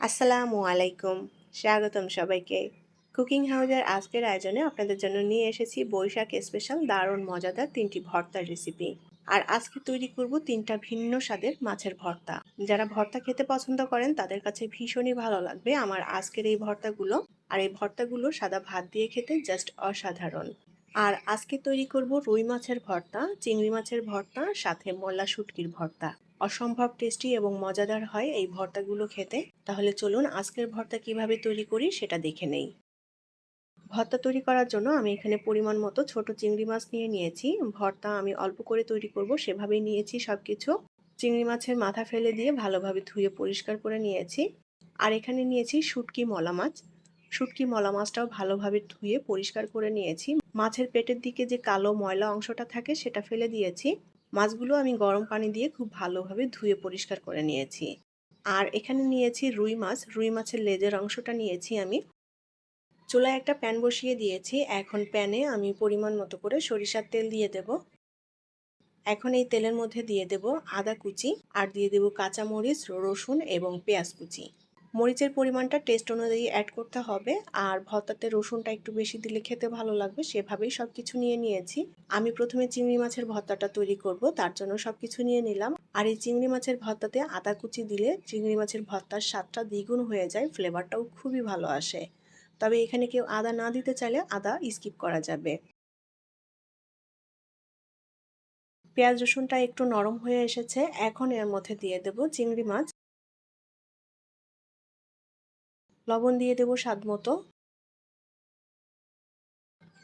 আসসালামু আলাইকুম। স্বাগতম সবাইকে। কুকিং হাউজের আজকের আয়োজনে আপনাদের জন্য নিয়ে এসেছি বৈশাখ স্পেশাল দারুণ মজাদার তিনটি ভর্তার রেসিপি আর আজকে তৈরি করব তিনটা ভিন্ন স্বাদের মাছের ভর্তা। যারা ভর্তা খেতে পছন্দ করেন, তাদের কাছে ভীষণই ভালো লাগবে আমার আজকের এই ভর্তাগুলো। আর এই ভর্তাগুলো সাদা ভাত দিয়ে খেতে জাস্ট অসাধারণ। আর আজকে তৈরি করব রুই মাছের ভর্তা, চিংড়ি মাছের ভর্তা, সাথে মল্লা শুটকির ভর্তা। অসম্ভব টেস্টি এবং মজাদার হয় এই ভর্তাগুলো খেতে। তাহলে চলুন আজকের ভর্তা কীভাবে তৈরি করি সেটা দেখে নেই। ভর্তা তৈরি করার জন্য আমি এখানে পরিমাণ মতো ছোট চিংড়ি মাছ নিয়ে নিয়েছি। ভর্তা আমি অল্প করে তৈরি করব, সেভাবেই নিয়েছি সব কিছু চিংড়ি মাছের মাথা ফেলে দিয়ে ভালোভাবে ধুয়ে পরিষ্কার করে নিয়েছি। আর এখানে নিয়েছি শুটকি মলা মাছ। শুটকি মলা মাছটাও ভালোভাবে ধুয়ে পরিষ্কার করে নিয়েছি। মাছের পেটের দিকে যে কালো ময়লা অংশটা থাকে সেটা ফেলে দিয়েছি। মাছগুলো আমি গরম পানি দিয়ে খুব ভালোভাবে ধুয়ে পরিষ্কার করে নিয়েছি। আর এখানে নিয়েছি রুই মাছ। রুই মাছের লেজের অংশটা নিয়েছি আমি। চুলায় একটা প্যান বসিয়ে দিয়েছি। এখন প্যানে আমি পরিমাণ মতো করে সরিষার তেল দিয়ে দেব। এখন এই তেলের মধ্যে দিয়ে দেব আদা কুচি আর দিয়ে দেব কাঁচামরিচ, রসুন এবং পেঁয়াজ কুচি। মরিচের পরিমাণটা টেস্ট অনুযায়ী অ্যাড করতে হবে। আর ভর্তাতে রসুনটা একটু বেশি দিলে খেতে ভালো লাগবে, সেভাবেই সব কিছু নিয়ে নিয়েছি। আমি প্রথমে চিংড়ি মাছের ভর্তাটা তৈরি করব, তার জন্য সব কিছু নিয়ে নিলাম। আর এই চিংড়ি মাছের ভর্তাতে আদা কুচি দিলে চিংড়ি মাছের ভর্তার স্বাদটা দ্বিগুণ হয়ে যায় ফ্লেভারটাও খুবই ভালো আসে। তবে এখানে কেউ আদা না দিতে চাইলে আদা স্কিপ করা যাবে। পেঁয়াজ রসুনটা একটু নরম হয়ে এসেছে, এখন এর মধ্যে দিয়ে দেব চিংড়ি মাছ। লবণ দিয়ে দেবো স্বাদ মতো।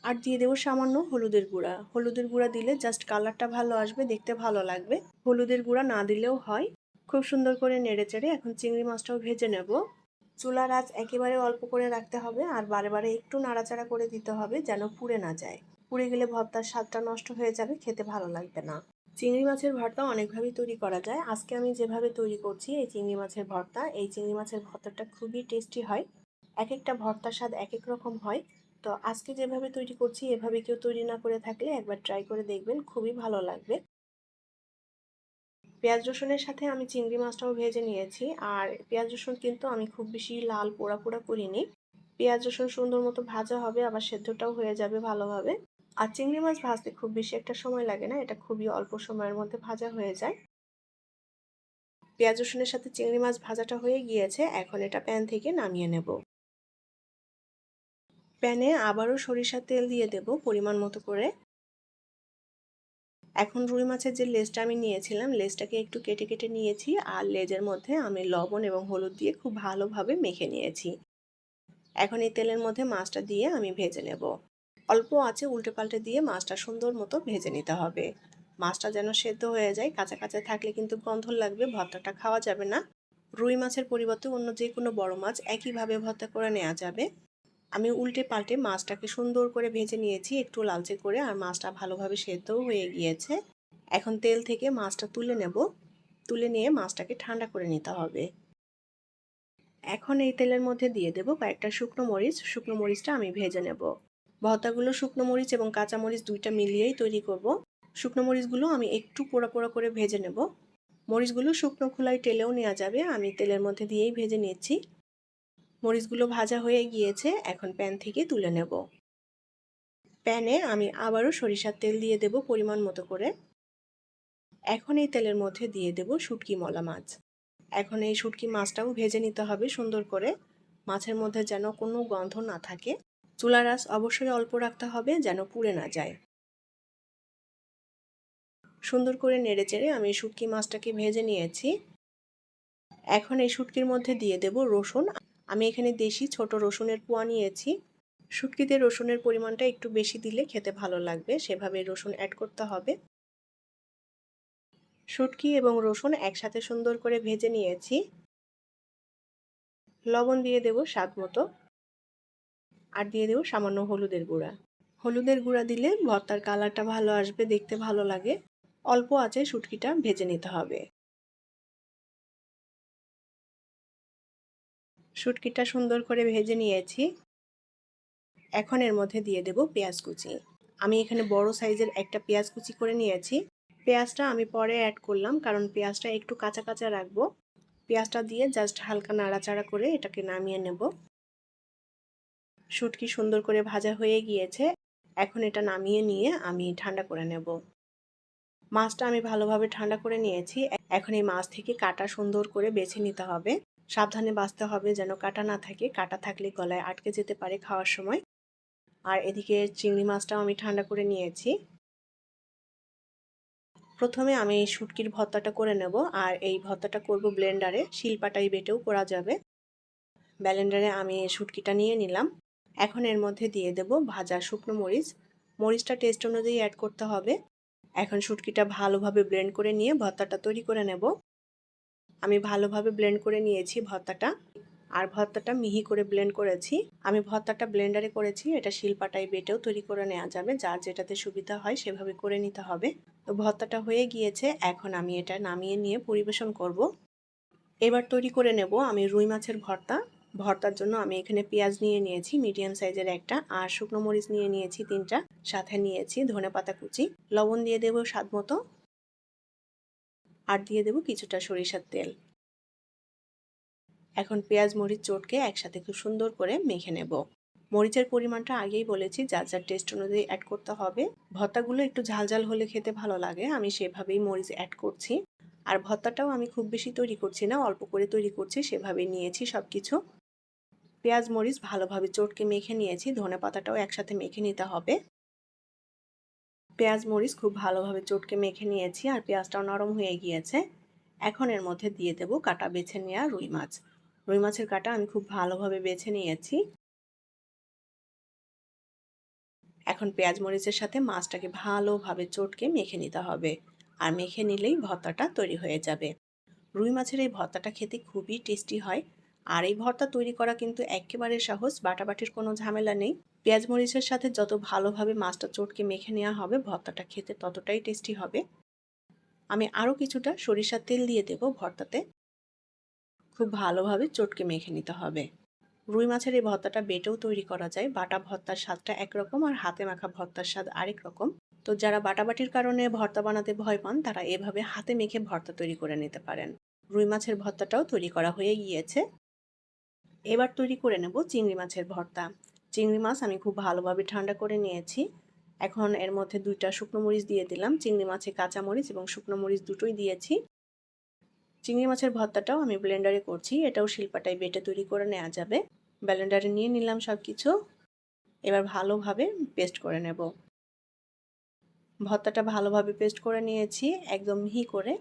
আর দিয়ে দেবো সামান্য হলুদের গুঁড়া। হলুদের গুঁড়া দিলে জাস্ট কালারটা ভালো আসবে, দেখতে ভালো লাগবে। হলুদের গুঁড়া না দিলেও হয়। খুব সুন্দর করে নেড়ে চেড়ে এখন চিংড়ি মাছটাও ভেজে নেব। চুলার আঁচ একেবারে অল্প করে রাখতে হবে আর বারে বারে একটু নাড়াচাড়া করে দিতে হবে যেন পুড়ে না যায়। পুড়ে গেলে ভর্তার স্বাদটা নষ্ট হয়ে যাবে, খেতে ভালো লাগবে না। চিংড়ি মাছের ভর্তা অনেকভাবেই তৈরি করা যায়। আজকে আমি যেভাবে তৈরি করছি, এই চিংড়ি মাছের ভর্তা, এই চিংড়ি মাছের ভর্তাটা খুবই টেস্টি হয়। এক একটা ভর্তার স্বাদ এক এক রকম হয়। তো আজকে যেভাবে তৈরি করছি, এভাবে কেউ তৈরি না করে থাকলে একবার ট্রাই করে দেখবেন, খুবই ভালো লাগবে। পেঁয়াজ রসুনের সাথে আমি চিংড়ি মাছটাও ভেজে নিয়েছি, আর পেঁয়াজ রসুন কিন্তু আমি খুব বেশি লাল পোড়া পোড়া করিনি। পেঁয়াজ রসুন সুন্দর মতো ভাজা হবে, আবার সেদ্ধটাও হয়ে যাবে ভালোভাবে। আর চিংড়ি মাছ ভাজতে খুব বেশি একটা সময় লাগে না, এটা খুবই অল্প সময়ের মধ্যে ভাজা হয়ে যায়। পেঁয়াজ, রসুনের সাথে চিংড়ি মাছ ভাজাটা হয়ে গিয়েছে, এখন এটা প্যান থেকে নামিয়ে নেব। প্যানে আবারও সরিষার তেল দিয়ে দেব পরিমাণ মতো করে। এখন রুই মাছের যে লেজটা আমি নিয়েছিলাম, লেজটাকে একটু কেটে কেটে নিয়েছি আর লেজের মধ্যে আমি লবণ এবং হলুদ দিয়ে খুব ভালোভাবে মেখে নিয়েছি। এখন এই তেলের মধ্যে মাছটা দিয়ে আমি ভেজে নেব। অল্প আছে উল্টে পাল্টে দিয়ে মাছটা সুন্দর মতো ভেজে নিতে হবে। মাছটা যেন সেদ্ধ হয়ে যায় কাঁচা কাঁচা থাকলে কিন্তু গন্ধ লাগবে, ভর্তাটা খাওয়া যাবে না। রুই মাছের পরিবর্তে অন্য যে কোনো বড় মাছ একইভাবে ভর্তা করে নেওয়া যাবে। আমি উল্টে পাল্টে মাছটাকে সুন্দর করে ভেজে নিয়েছি, একটু লালচে করে, আর মাছটা ভালোভাবে সেদ্ধও হয়ে গিয়েছে। এখন তেল থেকে মাছটা তুলে নেব। তুলে নিয়ে মাছটাকে ঠান্ডা করে নিতে হবে। এখন এই তেলের মধ্যে দিয়ে দেব কয়েকটা শুকনো মরিচ। শুকনো মরিচটা আমি ভেজে নেব। ভর্তাগুলো শুকনো মরিচ এবং কাঁচা মরিচ দুইটা মিলিয়েই তৈরি করব। শুকনো মরিচগুলো আমি একটু পোড়া পোড়া করে ভেজে নেব। মরিচগুলো শুকনো খোলায় টেলেও নেওয়া যাবে, আমি তেলের মধ্যে দিয়েই ভেজে নিচ্ছি। মরিচগুলো ভাজা হয়ে গিয়েছে, এখন প্যান থেকে তুলে নেব। প্যানে আমি আবারও সরিষার তেল দিয়ে দেব পরিমাণ মতো করে। এখন এই তেলের মধ্যে দিয়ে দেব শুটকি মলা মাছ। এখন এই শুটকি মাছটাও ভেজে নিতে হবে সুন্দর করে। মাছের মধ্যে যেন কোনো গন্ধ না থাকে। চুলার আঁচ অবশ্যই অল্প রাখতে হবে যেন পুড়ে না যায়। সুন্দর করে নেড়ে চেড়ে আমি শুটকি মাছটাকে ভেজে নিয়েছি। এখন এই শুটকির মধ্যে দিয়ে দেব রসুন। আমি এখানে দেশি ছোট রসুনের পোয়া নিয়েছি। শুটকিতে রসুনের পরিমাণটা একটু বেশি দিলে খেতে ভালো লাগবে, সেভাবে রসুন অ্যাড করতে হবে। শুটকি এবং রসুন একসাথে সুন্দর করে ভেজে নিয়েছি। লবণ দিয়ে দেব স্বাদ মতো। আর দিয়ে দেবো সামান্য হলুদের গুঁড়া। হলুদের গুঁড়া দিলে ভর্তার কালারটা ভালো আসবে, দেখতে ভালো লাগে। অল্প আছে শুটকিটা ভেজে নিতে হবে। শুটকিটা সুন্দর করে ভেজে নিয়েছি। এখন এর মধ্যে দিয়ে দেব পেঁয়াজ কুচি। আমি এখানে বড় সাইজের একটা পেঁয়াজ কুচি করে নিয়েছি। পেঁয়াজটা আমি পরে অ্যাড করলাম, কারণ পেঁয়াজটা একটু কাঁচা কাঁচা রাখব। পেঁয়াজটা দিয়ে জাস্ট হালকা নাড়াচাড়া করে এটাকে নামিয়ে নেব। শুটকি সুন্দর করে ভাজা হয়ে গিয়েছে। এখন এটা নামিয়ে নিয়ে আমি ঠান্ডা করে নেব। মাছটা আমি ভালোভাবে ঠান্ডা করে নিয়েছি। এখন এই মাছ থেকে কাটা সুন্দর করে বেছে নিতে হবে। সাবধানে বাঁচতে হবে যেন কাটা না থাকে। কাটা থাকলে গলায় আটকে যেতে পারে খাওয়ার সময়। আর এদিকে চিংড়ি মাছটাও আমি ঠান্ডা করে নিয়েছি। প্রথমে আমি শুটকির ভর্তাটা করে নেব। আর এই ভর্তাটা করব ব্লেন্ডারে। শিলপাটাই বেটেও করা যাবে। ব্লেন্ডারে আমি শুটকিটা নিয়ে নিলাম। এখন এর মধ্যে দিয়ে দেব ভাজা শুকনো মরিচ। মরিচটা টেস্ট অনুযায়ী অ্যাড করতে হবে। এখন শুটকিটা ভালোভাবে ব্লেন্ড করে নিয়ে ভর্তাটা তৈরি করে নেব। আমি ভালোভাবে ব্লেন্ড করে নিয়েছি ভর্তাটা। আর ভর্তাটা মিহি করে ব্লেন্ড করেছি। আমি ভর্তাটা ব্লেন্ডারে করেছি। এটা শিলপাটায় বেটেও তৈরি করে নেওয়া যাবে। যার যেটাতে সুবিধা হয় সেভাবে করে নিতে হবে। তো ভর্তাটা হয়ে গিয়েছে। এখন আমি এটা নামিয়ে নিয়ে পরিবেশন করব। এবার তৈরি করে নেব আমি রুই মাছের ভর্তা। ভর্তার জন্য আমি এখানে পেঁয়াজ নিয়ে নিয়েছি, মিডিয়াম সাইজের একটা, আর শুকনো মরিচ নিয়ে নিয়েছি তিনটা, সাথে নিয়েছি ধনে পাতা কুচি। লবণ দিয়ে দেবো স্বাদ মতো। আর দিয়ে দেবো কিছুটা সরিষার তেল। এখন পেঁয়াজ, মরিচ, চটকে একসাথে খুব সুন্দর করে মেখে নেব। মরিচের পরিমাণটা আগেই বলেছি, যার যার টেস্ট অনুযায়ী অ্যাড করতে হবে। ভর্তাগুলো একটু ঝালঝাল হলে খেতে ভালো লাগে, আমি সেভাবেই মরিচ অ্যাড করছি। আর ভর্তাটাও আমি খুব বেশি তৈরি করছি না, অল্প করে তৈরি করছি, সেভাবেই নিয়েছি সব কিছু পেঁয়াজ, মরিচ ভালোভাবে চটকে মেখে নিয়েছি। ধনে পাতাটাও একসাথে মেখে নিতে হবে। পেঁয়াজ, মরিচ খুব ভালোভাবে চটকে মেখে নিয়েছি আর পেঁয়াজটাও নরম হয়ে গিয়েছে। এখন এর মধ্যে দিয়ে দেব কাটা বেছে নেওয়া রুই মাছ। রুই মাছের কাটা আমি খুব ভালোভাবে বেছে নিয়েছি। এখন পেঁয়াজ, মরিচের সাথে মাছটাকে ভালোভাবে চটকে মেখে নিতে হবে। আর মেখে নিলেই ভর্তাটা তৈরি হয়ে যাবে। রুই মাছের এই ভর্তাটা খেতে খুবই টেস্টি হয়। আর এই ভর্তা তৈরি করা কিন্তু একেবারে সহজ, বাটাবাটির কোনো ঝামেলা নেই। পেঁয়াজ মরিচের সাথে যত ভালোভাবে মাছটা চটকে মেখে নেওয়া হবে, ভর্তাটা খেতে ততটাই টেস্টি হবে। আমি আরও কিছুটা সরিষার তেল দিয়ে দেব ভর্তাতে। খুব ভালোভাবে চটকে মেখে নিতে হবে। রুই মাছের এই ভর্তাটা বেটেও তৈরি করা যায়। বাটা ভর্তার স্বাদটা একরকম আর হাতে মাখা ভর্তার স্বাদ আরেক রকম। তো যারা বাটাবাটির কারণে ভর্তা বানাতে ভয় পান, তারা এভাবে হাতে মেখে ভর্তা তৈরি করে নিতে পারেন। রুই মাছের ভর্তাটাও তৈরি করা হয়ে গিয়েছে। এবার তৈরি করে নেব চিংড়ি মাছের ভর্তা। চিংড়ি মাছ আমি খুব ভালোভাবে ঠান্ডা করে নিয়েছি। এখন এর মধ্যে দুইটা শুকনো মরিচ দিয়ে দিলাম। চিংড়ি মাছে কাঁচা মরিচ এবং শুকনো মরিচ দুটোই দিয়েছি। চিংড়ি মাছের ভর্তাটাও আমি ব্লেন্ডারে করছি। এটাও শিল্পাটায় বেটে তৈরি করে নেওয়া যাবে। ব্লেন্ডারে নিয়ে নিলাম সব কিছু এবার ভালোভাবে পেস্ট করে নেব। ভর্তাটা ভালোভাবে পেস্ট করে নিয়েছি, একদম মিহি করে।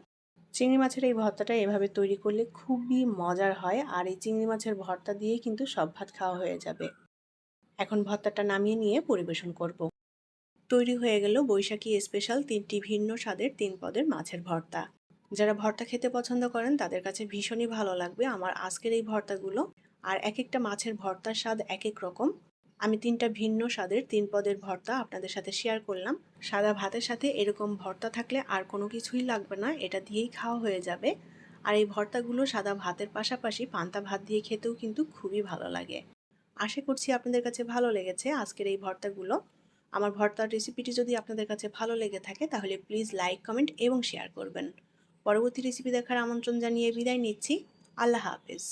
চিংড়ি মাছের এই ভর্তাটা এভাবে তৈরি করলে খুবই মজার হয় আর এই চিংড়ি মাছের ভর্তা দিয়েই কিন্তু সব ভাত খাওয়া হয়ে যাবে। এখন ভর্তাটা নামিয়ে নিয়ে পরিবেশন করব। তৈরি হয়ে গেল বৈশাখী স্পেশাল তিনটি ভিন্ন স্বাদের তিন পদের মাছের ভর্তা। যারা ভর্তা খেতে পছন্দ করেন তাদের কাছে ভীষণই ভালো লাগবে আমার আজকের এই ভর্তাগুলো। আর এক একটা মাছের ভর্তার স্বাদ এক এক রকম। আমি তিনটা ভিন্ন স্বাদের তিন পদের ভর্তা আপনাদের সাথে শেয়ার করলাম। সাদা ভাতের সাথে এরকম ভর্তা থাকলে আর কোনো কিছুই লাগবে না, এটা দিয়েই খাওয়া হয়ে যাবে। আর এই ভর্তাগুলো সাদা ভাতের পাশাপাশি পান্তা ভাত দিয়ে খেতেও কিন্তু খুবই ভালো লাগে। আশা করছি আপনাদের কাছে ভালো লেগেছে আজকের এই ভর্তাগুলো। আমার ভর্তার রেসিপিটি যদি আপনাদের কাছে ভালো লেগে থাকে, তাহলে প্লিজ লাইক কমেন্ট এবং শেয়ার করবেন। পরবর্তী রেসিপি দেখার আমন্ত্রণ জানিয়ে বিদায় নিচ্ছি। আল্লাহ হাফেজ।